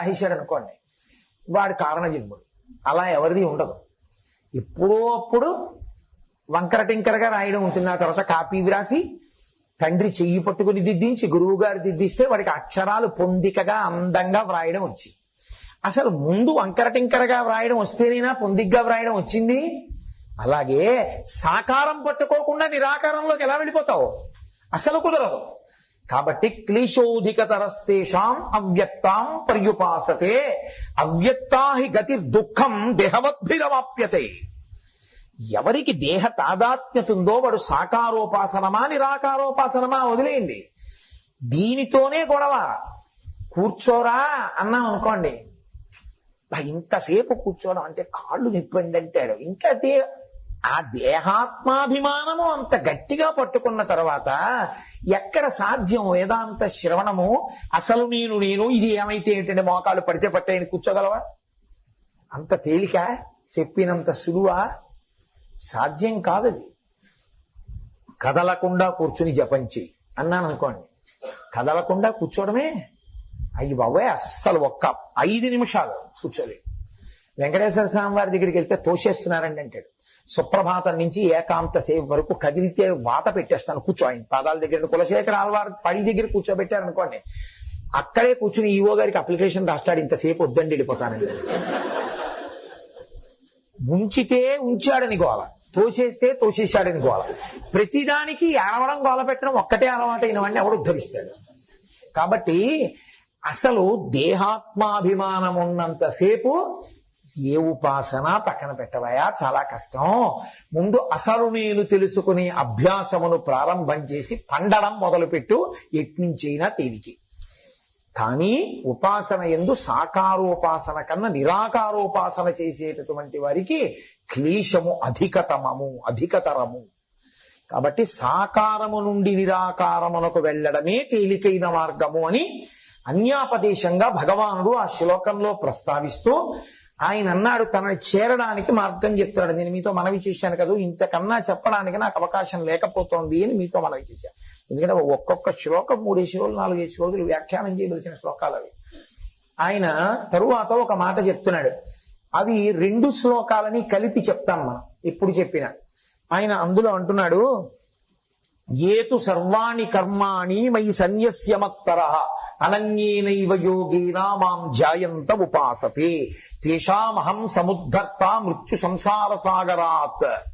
రాసేశాడు అనుకోండి వాడు కారణ జన్ముడు అలా ఎవరిది ఉండదు. ఎప్పుడో అప్పుడు వంకర టింకరగా రాయడం ఉంటుంది. ఆ తర్వాత కాపీ వ్రాసి తండ్రి చెయ్యి పట్టుకుని దిద్దించి గురువు గారు దిద్దిస్తే వాడికి అక్షరాలు పొందికగా అందంగా వ్రాయడం వచ్చింది. అసలు ముందు వంకర టింకరగా వ్రాయడం వస్తేనేనా పొందిగ్గా వ్రాయడం వచ్చింది? అలాగే సాకారం పట్టుకోకుండా నిరాకారంలోకి ఎలా వెళ్ళిపోతావు? అసలు కుదరదు. కాబట్టి క్లీశోధికతరస్తేషాం అవ్యక్తాం పర్యుపాసతే. అవ్యక్తా హి గతి దుఃఖం దేహవద్భిరవాప్యతే. ఎవరికి దేహ తాదాత్మ్యత ఉందో వాడు సాకారోపాసనమా నిరాకారోపాసనమా వదిలేయండి. దీనితోనే గొడవ. కూర్చోరా అన్నాం అనుకోండి. ఇంతసేపు కూర్చోవడం అంటే కాళ్ళు నిప్పండి అంటాడు. ఇంకా దే ఆ దేహాత్మాభిమానము అంత గట్టిగా పట్టుకున్న తర్వాత ఎక్కడ సాధ్యం వేదాంత శ్రవణము? అసలు నేను నేను ఇది ఏమైతే ఏంటంటే మోకాలు పడితే పట్టాయని కూర్చోగలవా? అంత తేలిక? చెప్పినంత సులువా? సాధ్యం కాదది కదలకుండా కూర్చుని జపం చెయ్యి. అన్నాను అనుకోండి. కదలకుండా కూర్చోవడమే? అయ్యి బాబాయ్ అస్సలు ఒక్క ఐదు నిమిషాలు కూర్చోలేదు. వెంకటేశ్వర స్వామి వారి దగ్గరికి వెళ్తే తోసేస్తున్నారండి అంటాడు. సుప్రభాతం నుంచి ఏకాంత సేవ వరకు కదిలితే వాత పెట్టేస్తాను కూర్చో. ఆయన పాదాల దగ్గర కులశేఖర ఆల్వార్ పడి దగ్గర కూర్చోబెట్టారు అనుకోండి. అక్కడే కూర్చుని ఈవో గారికి అప్లికేషన్ రాస్తాడు ఇంతసేపు వద్దండి వెళ్ళిపోతానండి. ఉంచితే ఉంచాడని గోల తోసేస్తే తోసేశాడని గోల. ప్రతిదానికి ఏడవడం గోల పెట్టడం ఒక్కటే అలవాటైన వాడిని ఎవడు ఉద్ధరిస్తాడు. కాబట్టి అసలు దేహాత్మాభిమానం ఉన్నంతసేపు ఏ ఉపాసన పక్కన పెట్టవయా? చాలా కష్టం. ముందు అసలు నేను తెలుసుకునే అభ్యాసమును ప్రారంభం చేసి పండడం మొదలుపెట్టు ఎట్నుంచైనా తేలికి. కానీ ఉపాసన ఎందు సాకారోపాసన కన్నా నిరాకారోపాసన చేసేటటువంటి వారికి క్లేశము అధికతమము అధికతరము. కాబట్టి సాకారము నుండి నిరాకారమునకు వెళ్ళడమే తేలికైన మార్గము అని అన్యాపదేశంగా భగవానుడు ఆ శ్లోకంలో ప్రస్తావిస్తూ ఆయన అన్నాడు తనని చేరడానికి మార్గం చెప్తాడు. నేను మీతో మనవి చేశాను కదా. ఇంతకన్నా చెప్పడానికి నాకు అవకాశం లేకపోతోంది అని మీతో మనవి చేశాను ఎందుకంటే ఒక్కొక్క శ్లోకం మూడేసి రోజులు నాలుగైదు రోజులు వ్యాఖ్యానం చేయవలసిన శ్లోకాలు అవి. ఆయన తరువాత ఒక మాట చెప్తున్నాడు. అవి రెండు శ్లోకాలని కలిపి చెప్తాం మనం. ఎప్పుడు చెప్పిన. ఆయన అందులో అంటున్నాడు ఏతు సర్వాణి కర్మాణి మయి సన్యస్యమత్తర. అనన్యేనైవ యోగేనా మాం ధ్యాయంత ఉపాసతే. తేషామహం సముద్ధర్త మృత్యు సంసార సాగరాత్.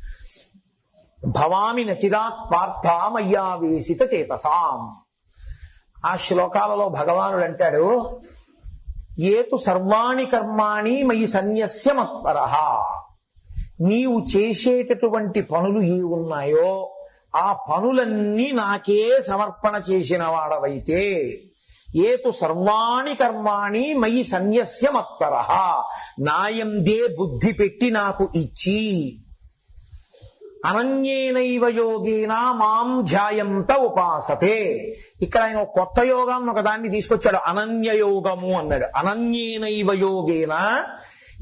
భవామి నచిరాత్ పార్థ మయ్యావేశిత చేతసాం. ఆ శ్లోకాలలో భగవానుడు అంటాడు ఏతు సర్వాణి కర్మాణి మయి సన్యస్యమత్పర నీవు చేసేటటువంటి పనులు ఏ ఉన్నాయో ఆ పనులన్నీ నాకే సమర్పణ చేసిన వాడవైతే ఏతు సర్వాణి కర్మాణి మయి సన్యస్య మత్పర. నాయందే బుద్ధి పెట్టి నాకు ఇచ్చి అనన్యేనైవ యోగేన మాం ధ్యాయంత ఉపాసతే. ఇక్కడ ఆయన ఒక కొత్త యోగం ఒక దాన్ని తీసుకొచ్చాడు అనన్య యోగము అన్నాడు. అనన్యేనైవ యోగేన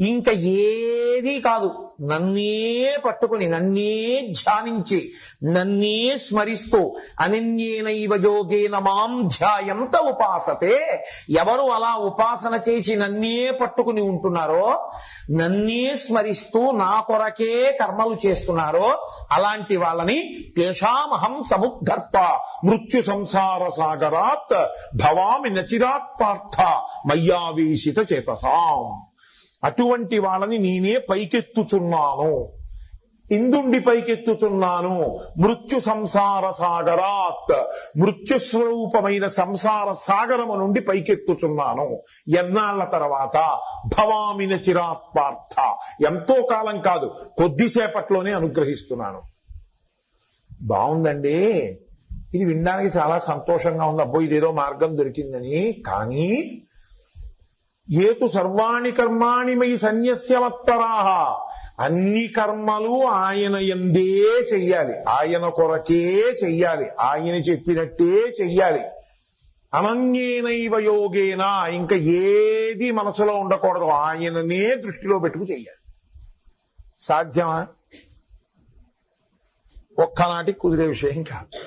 ఇంకా ఏది కాదు. నన్నే పట్టుకుని నన్నే ధ్యానించి నన్నే స్మరిస్తూ అనన్యేనైవ యోగేన మాం ధ్యాయంత ఉపాసతే. ఎవరు అలా ఉపాసన చేసి నన్నే పట్టుకుని ఉంటున్నారో నన్నే స్మరిస్తూ నా కొరకే కర్మలు చేస్తున్నారో అలాంటి వాళ్ళని తేషామహం సముద్ధర్త మృత్యు సంసార సాగరాత్ భవామి నచిరాత్ పార్థ మయ్యావేశిత చేతసాం. అటువంటి వాళ్ళని నేనే పైకెత్తుచున్నాను. ఇందుండి పైకెత్తుచున్నాను. మృత్యు సంసార సాగరాత్. మృత్యు స్వరూపమైన సంసార సాగరము నుండి పైకెత్తుచున్నాను. ఎన్నాళ్ళ తర్వాత? భవామిన చిరాత్పార్థ. ఎంతో కాలం కాదు కొద్దిసేపట్లోనే అనుగ్రహిస్తున్నాను. బాగుందండి ఇది వినడానికి చాలా సంతోషంగా ఉంది. అబ్బో ఇదేదో మార్గం దొరికిందని. కానీ ఏతు సర్వాణి కర్మాణి మై సన్యస్యమత్తరాహ అన్ని కర్మలు ఆయన ఎందే చెయ్యాలి. ఆయన కొరకే చెయ్యాలి. ఆయన చెప్పినట్టే చెయ్యాలి. అనన్యేనైవ యోగేన. ఇంకా ఏది మనసులో ఉండకూడదు. ఆయననే దృష్టిలో పెట్టుకు చెయ్యాలి. సాధ్యమా? ఒక్కనాటి కుదిరే విషయం కాదు.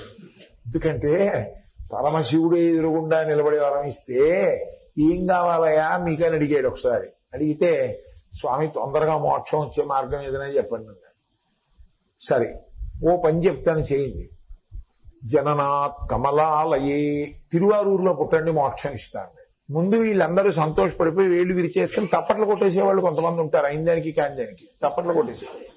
ఎందుకంటే పరమశివుడు ఎదురుగుండా నిలబడి వరం ఇస్తే ఏం కావాలయా మీకని అడిగాడు ఒకసారి. అడిగితే స్వామి తొందరగా మోక్షం వచ్చే మార్గం ఏదైనా చెప్పండి అన్నాడు. సరే ఓ పని చెప్తాను చేయండి. జననాత్ కమలాలయే తిరువారూరులో పుట్టండి మోక్షం ఇస్తాను. ముందు వీళ్ళందరూ సంతోషపడిపోయి వేళ్ళు విరిచేసుకుని తప్పట్లు కొట్టేసేవాళ్ళు కొంతమంది ఉంటారు. అయిన దానికి కాని దానికి. తప్పట్లు కొట్టేసేవాళ్ళు.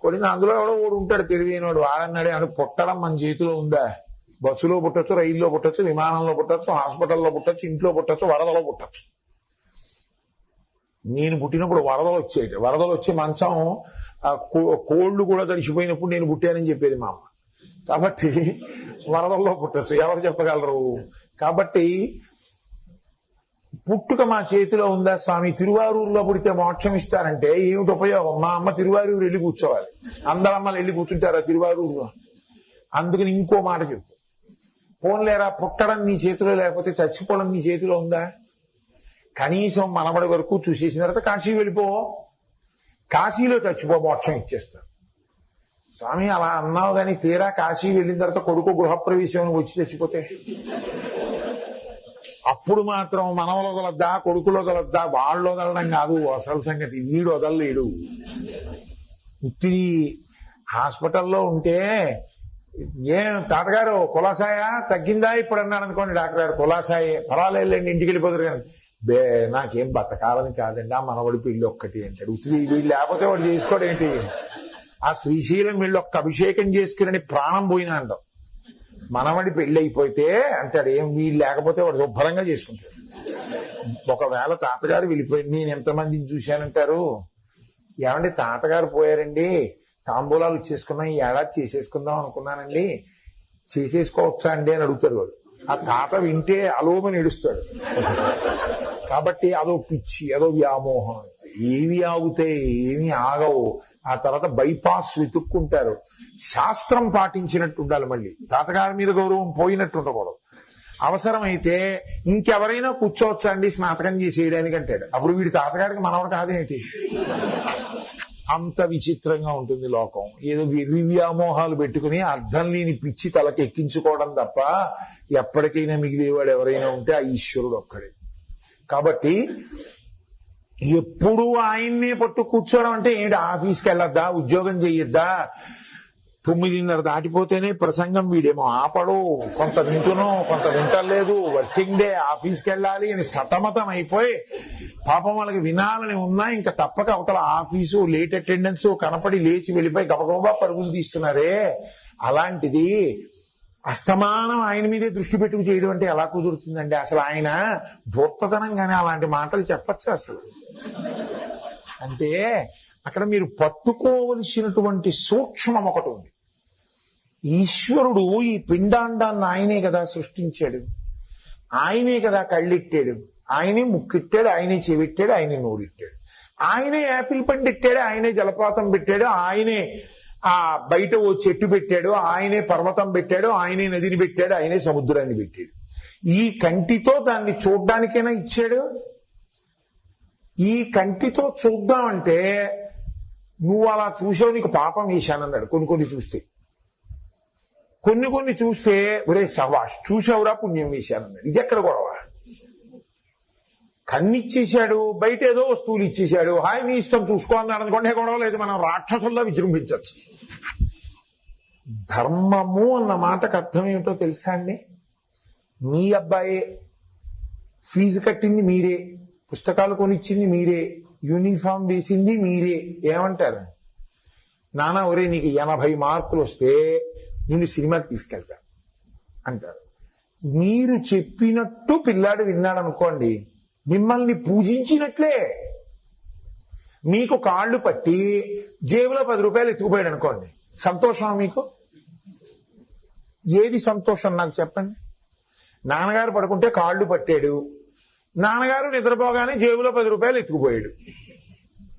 కొడిన అందులో ఎవడో ఓడు ఉంటాడు తెలివైనవాడు వాడన్నాడే అని పుట్టడం మన చేతిలో ఉందా? బస్సులో పుట్టచ్చు రైల్లో పుట్టచ్చు విమానంలో పుట్టచ్చు హాస్పిటల్లో పుట్టచ్చు ఇంట్లో పుట్టచ్చు వరదలో పుట్టచ్చు. నేను పుట్టినప్పుడు వరదలు వచ్చేది వరదలు వచ్చే మంచం ఆ కో- కోళ్ళు కూడా తడిచిపోయినప్పుడు నేను పుట్టానని చెప్పేది మా అమ్మ. కాబట్టి వరదల్లో పుట్టచ్చు. ఎవరు చెప్పగలరు? కాబట్టి పుట్టుక మా చేతిలో ఉందా స్వామి? తిరువారూరులో పుడితే మోక్షం ఇస్తారంటే ఏమిటి ఉపయోగం? మా అమ్మ తిరువారూరు వెళ్ళి కూర్చోవాలి. అందరమ్మలు వెళ్ళి కూర్చుంటారా తిరువారూరులో? అందుకని ఇంకో మాట చెప్పు పోన్లేరా పుట్టడం నీ చేతిలో లేకపోతే చచ్చిపోవడం నీ చేతిలో ఉందా? కనీసం మనబడి వరకు చూసేసిన తర్వాత కాశీ వెళ్ళిపో. కాశీలో చచ్చిపో మోక్షం ఇచ్చేస్తారు స్వామి అలా అన్నావు కానీ తీరా కాశీ వెళ్ళిన తర్వాత కొడుకు గృహప్రవేశం వచ్చి చచ్చిపోతే? అప్పుడు మాత్రం మనవలు వదలద్దా కొడుకులు వదలద్దా? వాళ్ళు వదలడం కాదు అసలు సంగతి. వీడు వదలలేడు. ఉత్తి హాస్పిటల్లో ఉంటే ఏం తాతగారు కులాసాయ? తగ్గిందా? ఇప్పుడు అన్నాడు అనుకోండి డాక్టర్ గారు. కులాసాయే. పర్వాలేదులేండి ఇంటికి వెళ్ళిపోతారు కానీ. బే నాకేం బతకాలని కాదండి. ఆ మనవడి పిల్లి ఒక్కటి అంటాడు. ఉత్తి వీళ్ళు లేకపోతే వాడు చేసుకోవడం ఏంటి? ఆ శ్రీశైలం వీళ్ళు ఒక్క అభిషేకం చేసుకుని ప్రాణం పోయినా అంటాం. మనవడి పెళ్ళి అయిపోతే అంటాడు ఏం వీళ్ళు లేకపోతే వాడు శుభ్రంగా చేసుకుంటాడు. ఒకవేళ తాతగారు వెళ్ళిపోయి నేను ఎంతమందిని చూశానంటారు ఏమండి తాతగారు పోయారండి. తాంబూలాలు ఇచ్చేసుకున్నాం ఈ ఏడాది చేసేసుకుందాం అనుకున్నానండి. చేసేసుకోవచ్చా అండి అని అడుగుతాడు వాడు. ఆ తాత వింటే అలోమని ఏడుస్తాడు కాబట్టి అదో పిచ్చి అదో వ్యామోహం. ఏవి ఆగుతాయి ఏమి ఆగవు. ఆ తర్వాత బైపాస్ వెతుక్కుంటారు. శాస్త్రం పాటించినట్టు ఉండాలి మళ్ళీ. తాతగారి మీద గౌరవం పోయినట్టు ఉండకూడదు. అవసరమైతే ఇంకెవరైనా కూర్చోవచ్చా అండి స్నాతకం చేసేయడానికి అంటాడు అప్పుడు వీడి తాతగారికి మనవడు కాదేంటి? అంత విచిత్రంగా ఉంటుంది లోకం. ఏదో వెర్రి వ్యామోహాలు పెట్టుకుని అర్థం లేని పిచ్చి తలకి ఎక్కించుకోవడం తప్ప ఎప్పటికైనా మిగిలేవాడు ఎవరైనా ఉంటే ఆ ఈశ్వరుడు ఒక్కడే. కాబట్టి ఎప్పుడు ఆయన్నే పట్టు కూర్చోవడం అంటే ఏంటి? ఆఫీస్కి వెళ్ళొద్దా? ఉద్యోగం చేయొద్దా తొమ్మిదిన్నర దాటిపోతేనే ప్రసంగం వీడేమో ఆపడు. కొంత వింటును కొంత వింటలేదు. వర్కింగ్ డే ఆఫీస్కి వెళ్ళాలి అని సతమతం అయిపోయి పాపం వాళ్ళకి వినాలని ఉన్నా ఇంకా తప్పక అవతల ఆఫీసు లేట్ అటెండెన్స్ కనపడి లేచి వెళ్ళిపోయి గబగబా పరుగులు తీస్తున్నారే. అలాంటిది అస్తమానం ఆయన మీదే దృష్టి పెట్టుకు చేయడం అంటే ఎలా కుదురుతుందండి? అసలు ఆయన ధూర్తతనంగానే అలాంటి మాటలు చెప్పచ్చు అసలు? అంటే అక్కడ మీరు పట్టుకోవలసినటువంటి సూక్ష్మం ఒకటి ఉంది. ఈశ్వరుడు ఈ పిండాండాన్ని ఆయనే కదా సృష్టించాడు. ఆయనే కదా కళ్ళెట్టాడు. ఆయనే ముక్కిట్టాడు ఆయనే చెవిట్టాడు ఆయనే నోరిట్టాడు. ఆయనే యాపిల్ పండు ఇట్టాడు ఆయనే జలపాతం పెట్టాడు ఆయనే ఆ బయట ఓ చెట్టు పెట్టాడు ఆయనే పర్వతం పెట్టాడు ఆయనే నదిని పెట్టాడు ఆయనే సముద్రాన్ని పెట్టాడు. ఈ కంటితో దాన్ని చూడ్డానికైనా ఇచ్చాడు. ఈ కంటితో చూద్దామంటే నువ్వు అలా చూసావు నీకు పాపం వేశానన్నాడు కొన్ని కొన్ని చూస్తే. కొన్ని కొన్ని చూస్తే ఒరే సవాష్ చూసావురా పుణ్యం వేశానన్నాడు ఇది ఎక్కడ గొడవ? కన్నిచ్చేశాడు బయట ఏదో వస్తువులు ఇచ్చేశాడు. హాయ్ నీ ఇష్టం చూసుకో అన్నాడు అనుకోండి గొడవ లేదు. మనం రాక్షసుల్లో విజృంభించవచ్చు. ధర్మము అన్న మాటకు అర్థం ఏమిటో తెలుసా అండి? మీ అబ్బాయే ఫీజు కట్టింది మీరే పుస్తకాలు కొనిచ్చింది మీరే యూనిఫామ్ వేసింది మీరే. ఏమంటారు? నాన్న ఒరే నీకు ఎనభై మార్కులు వస్తే నేను సినిమాకి తీసుకెళ్తా అంటారు. మీరు చెప్పినట్టు పిల్లాడు విన్నాడు అనుకోండి మిమ్మల్ని పూజించినట్లే. మీకు కాళ్ళు పట్టి జేబులో పది రూపాయలు ఎత్తుకుపోయాడు అనుకోండి సంతోషమా మీకు? ఏది సంతోషం నాకు చెప్పండి? నాన్నగారు పడుకుంటే కాళ్ళు పట్టాడు నాన్నగారు నిద్రపోగానే జేబులో పది రూపాయలు ఎత్తుకుపోయాడు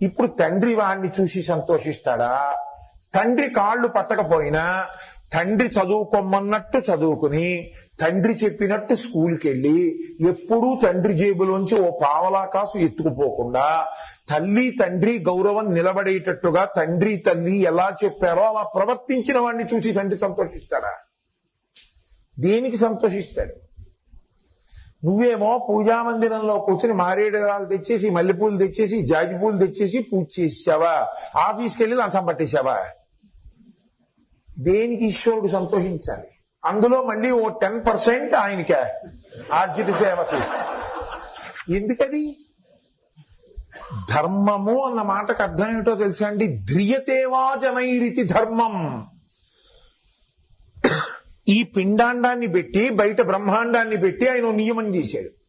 ఇప్పుడు తండ్రి వాడిని చూసి సంతోషిస్తాడా? తండ్రి కాళ్ళు పట్టకపోయినా తండ్రి చదువుకోమన్నట్టు చదువుకుని తండ్రి చెప్పినట్టు స్కూల్కి వెళ్ళి ఎప్పుడూ తండ్రి జేబులోంచి ఓ పావలా కాసు ఎత్తుకుపోకుండా తల్లి తండ్రి గౌరవం నిలబడేటట్టుగా తండ్రి తల్లి ఎలా చెప్పారో అలా ప్రవర్తించిన వాడిని చూసి తండ్రి సంతోషిస్తాడా? దేనికి సంతోషిస్తాడు? నువ్వేమో పూజా మందిరంలో కూర్చుని మారేడురాలు తెచ్చేసి మల్లెపూలు తెచ్చేసి జాజి పూలు తెచ్చేసి పూజ చేసావా ఆఫీస్కి వెళ్ళి లంచం పట్టేశావా దేనికి ఈశ్వరుడు సంతోషించాలి? అందులో మళ్ళీ ఓ టెన్ పర్సెంట్ ఆయనకే ఆర్జిత సేవకి. ఎందుకది? ధర్మము అన్న మాటకు అర్థం ఏమిటో తెలుసా అండి? ధ్రియతేవా జనైరితి ధర్మం. ఈ పిండాండాన్ని పెట్టి బయట బ్రహ్మాండాన్ని పెట్టి ఆయన ఓ నియమం చేశాడు.